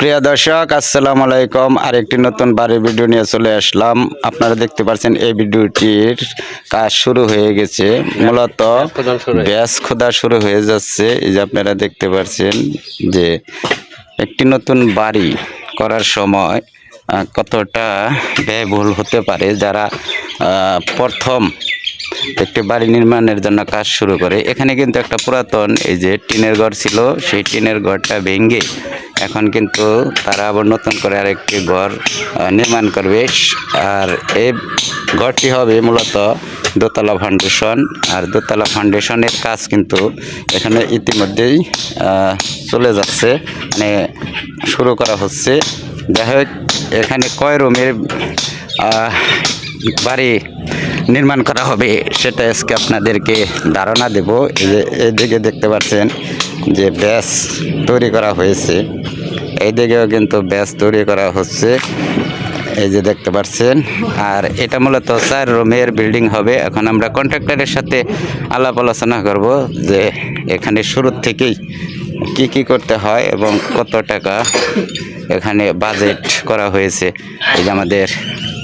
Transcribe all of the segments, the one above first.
প্রিয় দর্শক আসসালামু আলাইকুম। আরেকটি নতুন বাড়ির ভিডিও নিয়ে চলে আসলাম। আপনারা দেখতে পাচ্ছেন এই ভিডিওটির কাজ শুরু হয়ে গেছে। মূলত ব্যাস খোদা শুরু হয়ে যাচ্ছে। এই যে আপনারা দেখতে পাচ্ছেন যে একটি নতুন বাড়ি করার সময় কতটা ব্যয়বহুল হতে পারে যারা প্রথম একটি বাড়ি নির্মাণের জন্য কাজ শুরু করে। এখানে কিন্তু একটা পুরাতন এই যে টিনের ঘর ছিল সেই টিনের ঘরটা ভেঙে এখন কিন্তু তারা আবার নতুন করে আরেকটি ঘর নির্মাণ করবে। আর এই ঘরটি হবে মূলত দোতলা ফাউন্ডেশন। আর দোতলা ফাউন্ডেশনের কাজ কিন্তু এখানে ইতিমধ্যেই চলে যাচ্ছে। মানে শুরু করা হচ্ছে। হোক, এখানে কয় রুমের বাড়ি নির্মাণ করা হবে সেটা আজকে আপনাদেরকে ধারণা দেব। এই যে এদিকে দেখতে পাচ্ছেন যে ব্যাস তৈরি করা হয়েছে। এইদিকেও কিন্তু ব্যাস তৈরি করা হচ্ছে। এই যে দেখতে পাচ্ছেন আর এটা মূলত চার রুমের বিল্ডিং হবে। এখন আমরা কন্ট্রাক্টরের সাথে আলাপ আলোচনা করব যে এখানে শুরুর থেকেই কি কি করতে হয় এবং কত টাকা এখানে বাজেট করা হয়েছে। এই যে আমাদের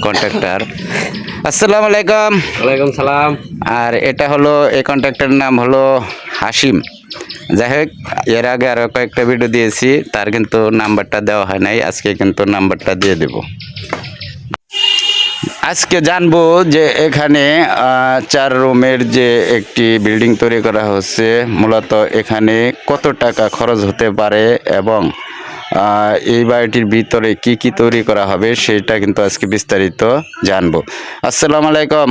কন্ট্রাক্টর। আসসালামু আলাইকুম। ওয়ালাইকুম সালাম। আর এটা হলো এই কন্ট্রাক্টরের নাম হলো হাসিম যাই হোক এর আগে আরও কয়েকটা ভিডিও দিয়েছি তার কিন্তু নাম্বারটা দেওয়া হয় নাই আজকে কিন্তু নাম্বারটা দিয়ে দেব। আজকে জানব যে এখানে চার রুমের যে একটি বিল্ডিং তৈরি করা হচ্ছে মূলত এখানে কত টাকা খরচ হতে পারে এবং আহ, এই বাড়িটির ভিতরে কি কি তৈরি করা হবে সেটা কিন্তু আজকে বিস্তারিত জানব। আসসালামু আলাইকুম।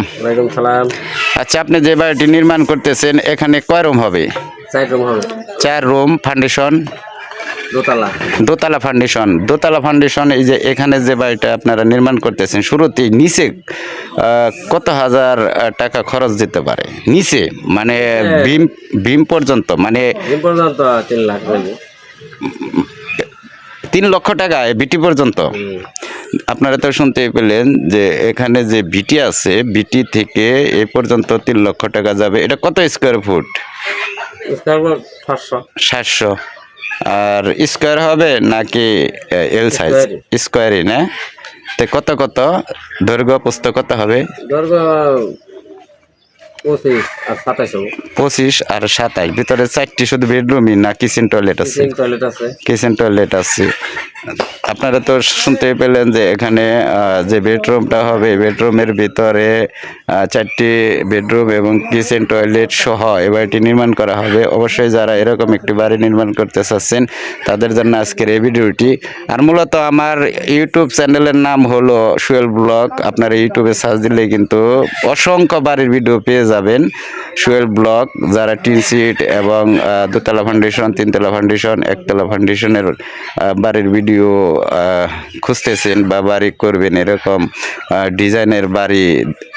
সালাম। আচ্ছা আপনি যে বাড়িটি নির্মাণ করতেছেন এখানে কয় রুম হবে? চার রুম হবে। চার রুম ফাউন্ডেশন দোতলা। দোতলা ফাউন্ডেশন দোতলা ফাউন্ডেশন এই যে এখানে যে বাড়িটা আপনারা নির্মাণ করতেছেন শুরুতেই নিচে কত হাজার টাকা খরচ দিতে পারে? নিচে মানে ভীম ভীম পর্যন্ত মানে পর্যন্ত তিন লাখ তিন লক্ষ টাকা বিটি পর্যন্ত? আপনারা তো শুনতে পেলেন যে এখানে যে বিটি আছে বিটি থেকে এ পর্যন্ত তিন লক্ষ টাকা যাবে। এটা কত স্কোয়ার ফুট সাতশো। আর স্কোয়ার হবে নাকি এল সাইজ. স্কোয়ারই না? তো কত কত? দৈর্ঘ্য পুস্তক কত হবে? দৈর্ঘ্য পঁচিশ আর সাতাশ সাতাশ ভিতরে চারটি শুধু বেডরুমই না কিচেন টয়লেট আছে? কিচেন টয়লেট আছে। কিচেন টয়লেট আছে। আপনারা তো শুনতে পেলেন যে এখানে যে বেডরুমটা হবে বেডরুমের ভিতরে চারটি বেডরুম এবং কিচেন টয়লেট সহ এ বাড়িটি নির্মাণ করা হবে। অবশ্যই যারা এরকম একটি বাড়ি নির্মাণ করতে চাচ্ছেন তাদের জন্য আজকের এই ভিডিওটি। আর মূলত আমার ইউটিউব চ্যানেলের নাম হলো সুয়েল ব্লগ আপনারা ইউটিউবে সার্চ দিলে কিন্তু অসংখ্য বাড়ির ভিডিও পেয়ে যাবেন। সুয়েল ব্লগ যারা টিন সিট এবং দোতলা ফাউন্ডেশন তিনতলা ফাউন্ডেশন একতলা ফাউন্ডেশনের বাড়ির ভিডিও খুঁজতেছেন বা বাড়ি করবেন এরকম ডিজাইনের বাড়ি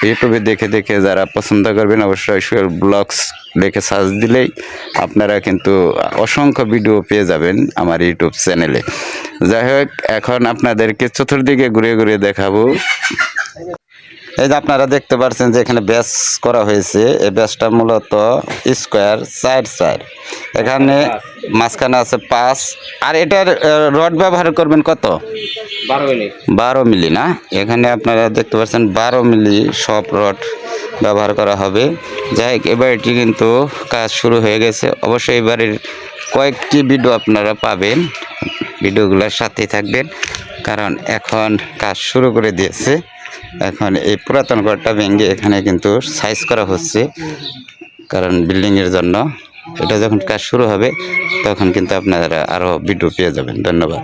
ইউটিউবে দেখে দেখে যারা পছন্দ করবেন অবশ্যই সুয়েল ব্লগস দেখে সার্চ দিলেই আপনারা কিন্তু অসংখ্য ভিডিও পেয়ে যাবেন আমার ইউটিউব চ্যানেলে যাই হোক, এখন আপনাদেরকে চতুর্দিকে ঘুরে ঘুরে দেখাবো। এই যে আপনারা দেখতে পাচ্ছেন যে এখানে ব্যাস করা হয়েছে। এই ব্যাসটা মূলত স্কোয়ার সাইড সাইড এখানে মাঝখানে আছে পাঁচ। আর এটার রড ব্যবহার করবেন কত? বারো মিলি। না? এখানে আপনারা দেখতে পাচ্ছেন বারো মিলি সব রড ব্যবহার করা হবে। যাই হোক এবার এটি কিন্তু কাজ শুরু হয়ে গেছে। অবশ্যই এবারের কয়েকটি ভিডিও আপনারা পাবেন। ভিডিওগুলোর সাথেই থাকবেন। কারণ এখন কাজ শুরু করে দিয়েছে। এখন এই পুরাতন ঘরটা ভেঙে এখানে কিন্তু সাইজ করা হচ্ছে, কারণ বিল্ডিংয়ের জন্য। এটা যখন কাজ শুরু হবে, তখন কিন্তু আপনারা আরও ভিডিও পেয়ে যাবেন। ধন্যবাদ।